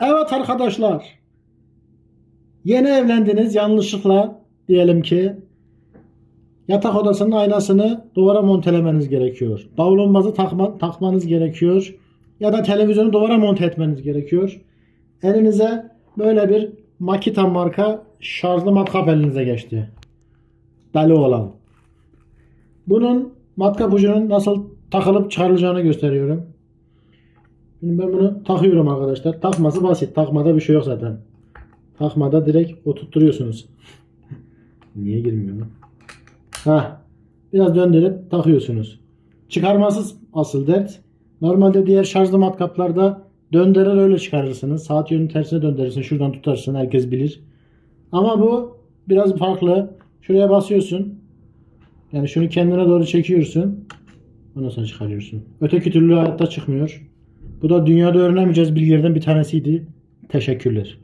Evet arkadaşlar. Yeni evlendiniz yanlışlıkla diyelim ki yatak odasının aynasını duvara montelemeniz gerekiyor. Davlumbazı takma, takmanız gerekiyor. Ya da televizyonu duvara monte etmeniz gerekiyor. Elinize böyle bir Makita marka şarjlı matkap elinize geçti. Deli olan. Bunun matkap ucunun nasıl takılıp çıkarılacağını gösteriyorum. Şimdi ben bunu takıyorum arkadaşlar. Takması basit. Takmada bir şey yok zaten. Takmada direkt oturtturuyorsunuz. Niye girmiyor lan? Hah. Biraz döndürüp takıyorsunuz. Çıkarması asıl dert. Normalde diğer şarjlı matkaplarda döndürür öyle çıkarırsınız. Saat yönünün tersine döndürürsün. Şuradan tutarsın. Herkes bilir. Ama bu biraz farklı. Şuraya basıyorsun. Yani şunu kendine doğru çekiyorsun. Ondan sonra çıkarıyorsun. Öteki türlü hayatta çıkmıyor. Bu da dünyada öğrenemeyeceğiz bilgilerden bir tanesiydi. Teşekkürler.